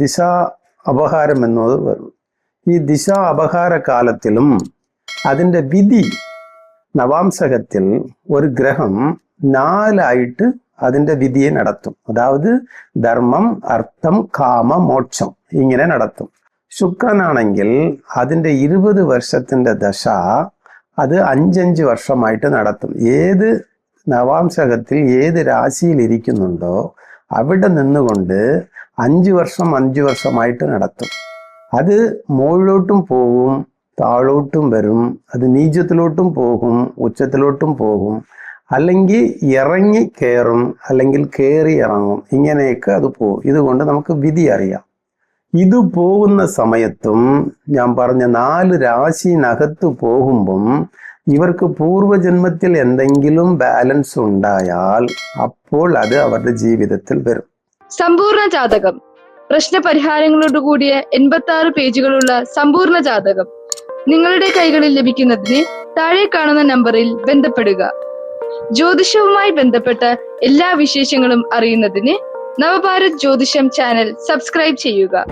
ദിശ അപഹാരം എന്നത് ഈ ദിശ അപഹാര കാലത്തിലും അതിന്റെ വിധി നവാംശകത്തിൽ ഒരു ഗ്രഹം നാലായിട്ട് അതിന്റെ വിധിയെ നടത്തും. അതായത് ധർമ്മം അർത്ഥം കാമ മോക്ഷം ഇങ്ങനെ നടത്തും. ശുക്രനാണെങ്കിൽ അതിന്റെ ഇരുപത് വർഷത്തിന്റെ ദശ അത് അഞ്ചഞ്ച് വർഷമായിട്ട് നടത്തും. ഏത് നവാംശകത്തിൽ ഏത് രാശിയിൽ ഇരിക്കുന്നുണ്ടോ അവിടെ നിന്നുകൊണ്ട് അഞ്ച് വർഷം അഞ്ച് വർഷമായിട്ട് നടത്തും. അത് മുകളിലോട്ടും പോകും താഴോട്ടും വരും അത് നീചത്തിലോട്ടും പോകും ഉച്ചത്തിലോട്ടും പോകും. അല്ലെങ്കിൽ ഇറങ്ങി കയറും അല്ലെങ്കിൽ കയറി ഇറങ്ങും. ഇങ്ങനെയൊക്കെ അത് പോകും. ഇതുകൊണ്ട് നമുക്ക് വിധി അറിയാം. ഇത് പോകുന്ന സമയത്തും ഞാൻ പറഞ്ഞ നാല് രാശിനകത്ത് പോകുമ്പം ഇവർക്ക് പൂർവജന്മത്തിൽ എന്തെങ്കിലും ബാലൻസ് ഉണ്ടായാൽ അപ്പോൾ അത് അവരുടെ ജീവിതത്തിൽ വരും. സമ്പൂർണ ജാതകം. പ്രശ്ന പരിഹാരങ്ങളോട് കൂടിയ എൺപത്തി ആറ് പേജുകളുള്ള സമ്പൂർണ ജാതകം നിങ്ങളുടെ കൈകളിൽ ലഭിക്കുന്നതിന് താഴെ കാണുന്ന നമ്പറിൽ ബന്ധപ്പെടുക. ജ്യോതിഷവുമായി ബന്ധപ്പെട്ട എല്ലാ വിശേഷങ്ങളും അറിയുന്നതിന് നവഭാരത് ജ്യോതിഷം ചാനൽ സബ്സ്ക്രൈബ് ചെയ്യുക.